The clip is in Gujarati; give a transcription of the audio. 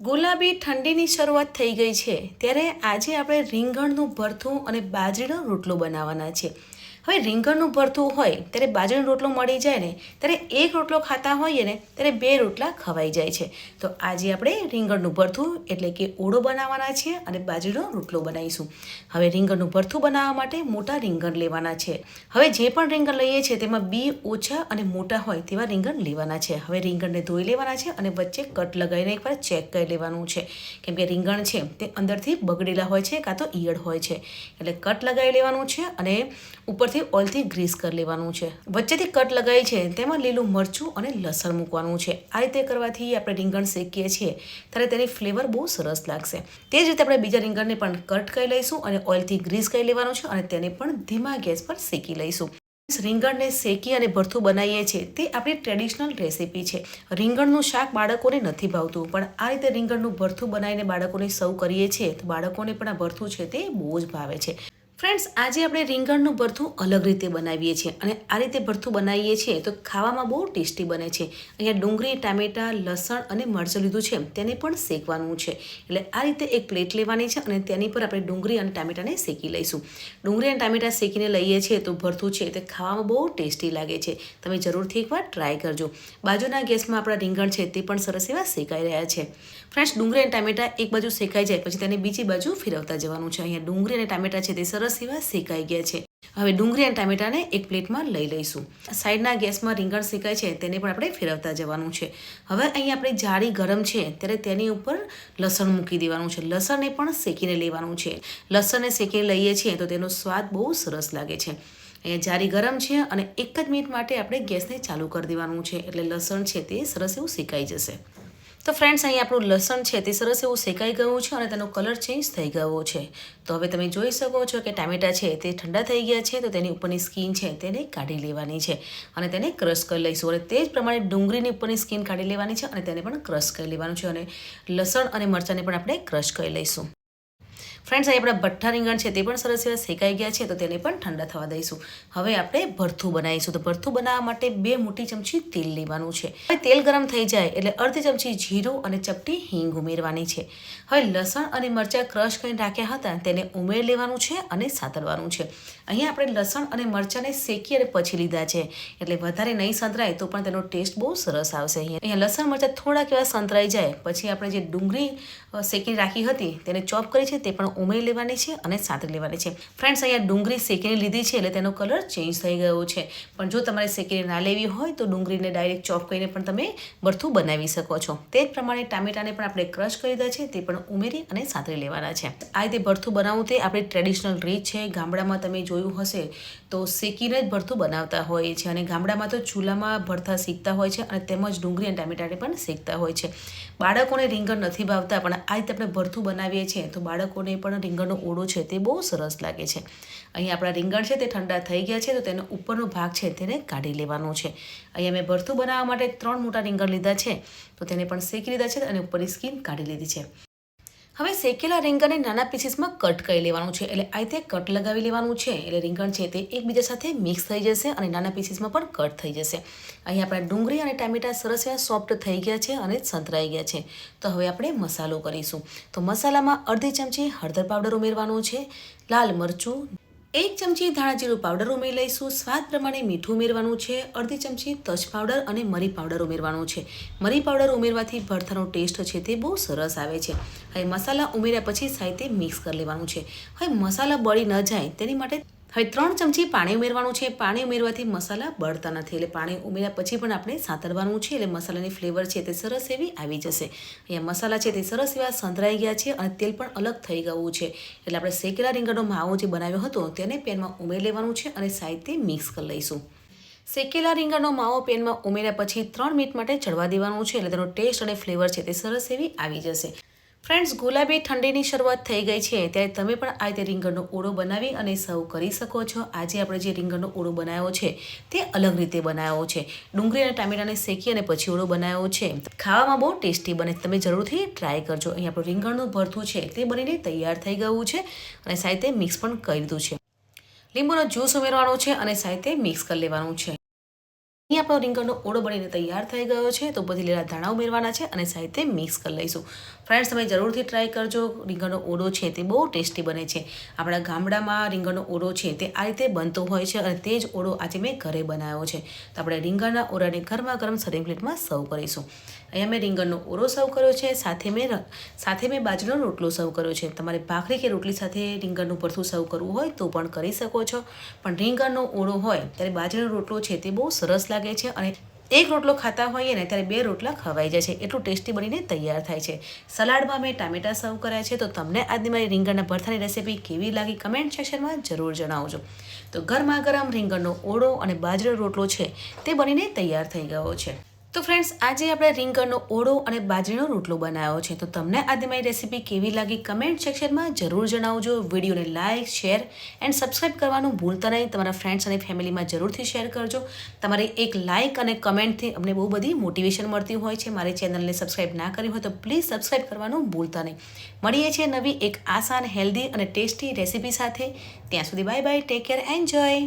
ગુલાબી ઠંડીની શરૂઆત થઈ ગઈ છે. ત્યારે આજે આપણે રીંગણનું ભરથું અને બાજરીનો રોટલો બનાવવાના છે. હવે રીંગણનું ભરથું હોય, ત્યારે બાજરીનો રોટલો મળી જાય ને, ત્યારે એક રોટલો ખાતા હોઈએ ને, ત્યારે બે રોટલા ખવાઈ જાય છે. તો આજે આપણે રીંગણનું ભરથું, એટલે કે ઓળો બનાવવાના છે અને બાજરીનો રોટલો બનાવીશું. હવે રીંગણનું ભરથું બનાવવા માટે મોટા રીંગણ લેવાના છે. હવે જે પણ રીંગણ લઈએ છીએ, તેમાં બી ઓછા અને મોટા હોય તેવા રીંગણ લેવાના છે. હવે રીંગણને ધોઈ લેવાના છે અને વચ્ચે કટ લગાવીને એકવાર ચેક કરી લેવાનું છે. કેમ કે રીંગણ છે, તે અંદરથી બગડેલા હોય છે, કાં તો ઈયળ હોય છે. એટલે કટ લગાવી લેવાનું છે અને ઉપરથી ઓઇલથી ગ્રીસ કરી લેવાનું છે. વચ્ચેથી કટ લગાવી છે, તેમાં લીલું મરચું અને લસણ મૂકવાનું છે. આ રીતે કરવાથી આપણે રીંગણ શેકીએ છીએ, ત્યારે તેની ફ્લેવર બહુ સરસ લાગશે. તે જ રીતે આપણે બીજા રીંગણને પણ કટ કરી લઈશું અને ઓઇલથી ગ્રીસ કરી લેવાનું છે અને તેને પણ ધીમા ગેસ પર શેકી લઈશું. રીંગણને શેકી અને ભરથું બનાવીએ છીએ, તે આપણી ટ્રેડિશનલ રેસીપી છે. રીંગણનું શાક બાળકોને નથી ભાવતું, પણ આ રીતે રીંગણનું ભરથું બનાવીને બાળકોને સર્વ કરીએ છીએ, તો બાળકોને પણ આ ભરથું છે તે બહુ જ ભાવે છે. ફ્રેન્ડ્સ આજે આપણે રીંગણનું ભરથું અલગ રીતે બનાવીએ છીએ અને આ રીતે ભરથું બનાવીએ છીએ તો ખાવામાં બહુ ટેસ્ટી બને છે. અહીંયા ડુંગળી, ટામેટાં, લસણ અને મરચું લીધું છે. તેને પણ શેકવાનું છે. એટલે આ રીતે એક પ્લેટ લેવાની છે અને તેની પર આપણે ડુંગળી અને ટામેટાને શેકી લઈશું. ડુંગળી અને ટામેટાં શેકીને લઈએ છીએ તો ભરથું છે તે ખાવામાં બહુ ટેસ્ટી લાગે છે. તમે જરૂરથી એકવાર ટ્રાય કરજો. બાજુના ગેસમાં આપણા રીંગણ છે તે પણ સરસ એવા શેકાઈ રહ્યા છે. ફ્રેન્ડ્સ ડુંગળી અને ટામેટાં એક બાજુ શેકાઈ જાય, પછી તેને બીજી બાજુ ફેરવતા જવાનું છે. અહીંયા ડુંગળી અને ટામેટા છે તે સરસ એવા શેકાઈ ગયા છે. હવે ડુંગળી અને ટામેટાને એક પ્લેટમાં લઈ લઈશું. સાઈડના ગેસમાં રીંગણ શેકાય છે, તેને પણ આપણે ફેરવતા જવાનું છે. હવે અહીં આપણે જાળી ગરમ છે, ત્યારે તેની ઉપર લસણ મૂકી દેવાનું છે. લસણને પણ શેકીને લેવાનું છે. લસણને શેકીને લઈએ છીએ તો તેનો સ્વાદ બહુ સરસ લાગે છે. અહીંયા જારી ગરમ છે અને એક જ મિનિટ માટે આપણે ગેસને ચાલુ કરી દેવાનું છે, એટલે લસણ છે તે સરસ એવું શેકાઈ જશે. તો ફ્રેન્ડ્સ અહીં આપણું લસણ છે તે સરસ એવું શેકાઈ ગયું છે અને તેનો કલર ચેન્જ થઈ ગયો છે. તો હવે તમે જોઈ શકો છો કે ટામેટા છે તે ઠંડા થઈ ગયા છે, તો તેની ઉપરની સ્કીન છે તેને કાઢી લેવાની છે અને તેને ક્રશ કરી લઈશું. અને તે જ પ્રમાણે ડુંગળીની ઉપરની સ્કીન કાઢી લેવાની છે અને તેને પણ ક્રશ કરી લેવાનું છે અને લસણ અને મરચાંને પણ આપણે ક્રશ કરી લઈશું. ફ્રેન્ડ્સ અહીં આપણા ભઠ્ઠા રીંગણ છે તે પણ સરસ એવા શેકાઈ ગયા છે, તો તેને પણ ઠંડા થવા દઈશું. હવે આપણે ભરથું બનાવીશું. તો ભરથું બનાવવા માટે બે મોટી ચમચી તેલ લેવાનું છે. હવે તેલ ગરમ થઈ જાય એટલે અડધી ચમચી જીરું અને ચપટી હિંગ ઉમેરવાની છે. હવે લસણ અને મરચાં ક્રશ કરીને રાખ્યા હતા, તેને ઉમેરી લેવાનું છે અને સાતરવાનું છે. અહીંયા આપણે લસણ અને મરચાંને શેકી અને પછી લીધા છે. એટલે વધારે નહીં સંતરાય તો પણ તેનો ટેસ્ટ બહુ સરસ આવશે અહીંયા. અહીંયા લસણ મરચાં થોડાક એવા સંતરાઈ જાય. પછી આપણે જે ડુંગળી શેકીને રાખી હતી, તેને ચોપ કરી છે, તે પણ ઉમેરી લેવાની છે અને સાતરી લેવાની છે. ફ્રેન્ડ્સ અહીંયા ડુંગળી શેકીને લીધી છે એટલે તેનો કલર ચેન્જ થઈ ગયો છે. પણ જો તમારે શેકીને ના લેવી હોય તો ડુંગળીને ડાયરેક્ટ ચોપ કરીને પણ તમે ભરથું બનાવી શકો છો. તે જ પ્રમાણે ટામેટાને પણ આપણે ક્રશ કરી દીધા છે, તે પણ ઉમેરી અને સાતરી લેવાના છે. આ રીતે ભરથું બનાવવું તે આપણી ટ્રેડિશનલ રીત છે. ગામડામાં તમે જોયું હશે તો શેકીને જ ભરથું બનાવતા હોય છે અને ગામડામાં તો ચૂલામાં ભરથા શીખતા હોય છે અને તેમજ ડુંગળી અને ટામેટાને પણ શેકતા હોય છે. બાળકોને રીંગણ નથી ભાવતા, પણ આ રીતે આપણે ભરથું બનાવીએ છીએ તો બાળકોને પણ રીંગણનો ઓળો છે તે બહુ સરસ લાગે છે. અહીં આપણા રીંગણ છે તે ઠંડા થઈ ગયા છે તો તેનો ઉપરનો ભાગ છે તેને કાઢી લેવાનો છે. અહીંયા મેં ભરથું બનાવવા માટે ત્રણ મોટા રીંગણ લીધા છે તો તેને પણ શેકી લીધા છે અને ઉપરની સ્કીન કાઢી લીધી છે. હવે શેકેલા રીંગણને નાના પીસીસમાં કટ કરી લેવાનું છે. એટલે આ રીતે કટ લગાવી લેવાનું છે. એટલે રીંગણ છે તે એકબીજા સાથે મિક્સ થઈ જશે અને નાના પીસીસમાં પણ કટ થઈ જશે. અહીં આપણા ડુંગળી અને ટામેટા સરસ એવા સોફ્ટ થઈ ગયા છે અને સંતરાઈ ગયા છે. તો હવે આપણે મસાલો કરીશું. તો મસાલામાં અડધી ચમચી હળદર પાવડર ઉમેરવાનો છે. લાલ મરચું એક ચમચી ધાણા જીરું પાવડર ઉમેરી લઈશું. સ્વાદ પ્રમાણે મીઠું ઉમેરવાનું છે. અડધી ચમચી તજ પાવડર અને મરી પાવડર ઉમેરવાનું છે. મરી પાવડર ઉમેરવાથી ભરથાનો ટેસ્ટ છે તે બહુ સરસ આવે છે. હવે મસાલા ઉમેર્યા પછી સાહિત્ય મિક્સ કરી લેવાનું છે. હવે મસાલા બળી ન જાય તેની માટે હવે ત્રણ ચમચી પાણી ઉમેરવાનું છે. પાણી ઉમેરવાથી મસાલા બળતા નથી એટલે પાણી ઉમેર્યા પછી પણ આપણે સાતરવાનું છે એટલે મસાલાની ફ્લેવર છે તે સરસ એવી આવી જશે. અહીંયા મસાલા છે તે સરસ એવા સંતરાઈ ગયા છે અને તેલ પણ અલગ થઈ ગયું છે. એટલે આપણે શેકેલા રીંગણનો માવો જે બનાવ્યો હતો તેને પેનમાં ઉમેરી લેવાનું છે અને સાહિત્ય મિક્સ કરી લઈશું. શેકેલા રીંગણનો માવો પેનમાં ઉમેર્યા પછી ત્રણ મિનિટ માટે ચડવા દેવાનું છે એટલે તેનો ટેસ્ટ અને ફ્લેવર છે તે સરસ એવી આવી જશે. ફ્રેન્ડ્સ, ગુલાબી ઠંડીની શરૂઆત થઈ ગઈ છે, ત્યારે તમે પણ આ રીતે રીંગણનો ઓળો બનાવી અને સર્વ કરી શકો છો. આજે આપણે જે રીંગણનો ઓળો બનાવ્યો છે, તે અલગ રીતે બનાવ્યો છે. ડુંગળી અને ટામેટાને શેકી અને પછી ઓળો બનાવ્યો છે. ખાવામાં બહુ ટેસ્ટી બને, તમે જરૂરથી ટ્રાય કરજો. અહીં આપણું રીંગણનું ભરથું છે, તે બનીને તૈયાર થઈ ગયું છે અને સાથે મિક્સ પણ કરી દીધું છે. લીંબુનો જ્યુસ ઉમેરવાનો છે અને સાથે મિક્સ કરી લેવાનું છે. અહીં આપણો રીંગણનો ઓળો બનીને તૈયાર થઈ ગયો છે, તો પછી લીલા ધાણા ઉમેરવાના છે અને સાથે મિક્સ કરી લઈશું. ફ્રેન્ડ્સ તમે જરૂરથી ટ્રાય કરજો. રીંગણનો ઓળો છે તે બહુ ટેસ્ટી બને છે. આપણા ગામડામાં રીંગણનો ઓળો છે તે આ રીતે બનતો હોય છે અને તે જ ઓળો આજે મેં ઘરે બનાવ્યો છે. તો આપણે રીંગણના ઓળાને ગરમા ગરમ સર્વિંગ પ્લેટમાં સર્વ કરીશું. અહીંયા મેં રીંગણનો ઓળો સર્વ કર્યો છે, સાથે મેં સાથે મેં બાજરીનો રોટલો સર્વ કર્યો છે. તમારે ભાખરી કે રોટલી સાથે રીંગણનું ભરથું સર્વ કરવું હોય તો પણ કરી શકો છો. પણ રીંગણનો ઓળો હોય ત્યારે બાજરીનો રોટલો છે તે બહુ સરસ લાગે છે અને એક રોટલો ખાતા હોઈએ ને ત્યારે બે રોટલા ખવાઈ જાય છે. એટલું ટેસ્ટી બનીને તૈયાર થાય છે. સલાડમાં મેં ટામેટા સર્વ કર્યા છે. તો તમને આજની મારી રીંગણના ભરથાની રેસીપી કેવી લાગી કમેન્ટ સેક્શનમાં જરૂર જણાવજો. તો ગરમા ગરમ રીંગણનો ઓળો અને બાજરીનો રોટલો છે તે બનીને તૈયાર થઈ ગયો છે. તો ફ્રેન્ડ્સ આજે આપણે રીંગણનો ઓળો અને બાજરીનો રોટલો બનાવ્યો છે. તો તમને આજે મારી રેસીપી કેવી લાગી કમેન્ટ સેક્શનમાં જરૂર જણાવજો. વિડીયોને લાઇક શેર એન્ડ સબસ્ક્રાઇબ કરવાનું ભૂલતા નહીં. તમારા ફ્રેન્ડ્સ અને ફેમિલીમાં જરૂરથી શેર કરજો. તમારી એક લાઇક અને કમેન્ટથી અમને બહુ બધી મોટિવેશન મળતી હોય છે. મારી ચેનલને સબસ્ક્રાઇબ ના કરી હોય તો પ્લીઝ સબસ્ક્રાઇબ કરવાનું ભૂલતા નહીં. મળીએ છીએ નવી એક આસાન હેલ્ધી અને ટેસ્ટી રેસીપી સાથે. ત્યાં સુધી bye bye take care enjoy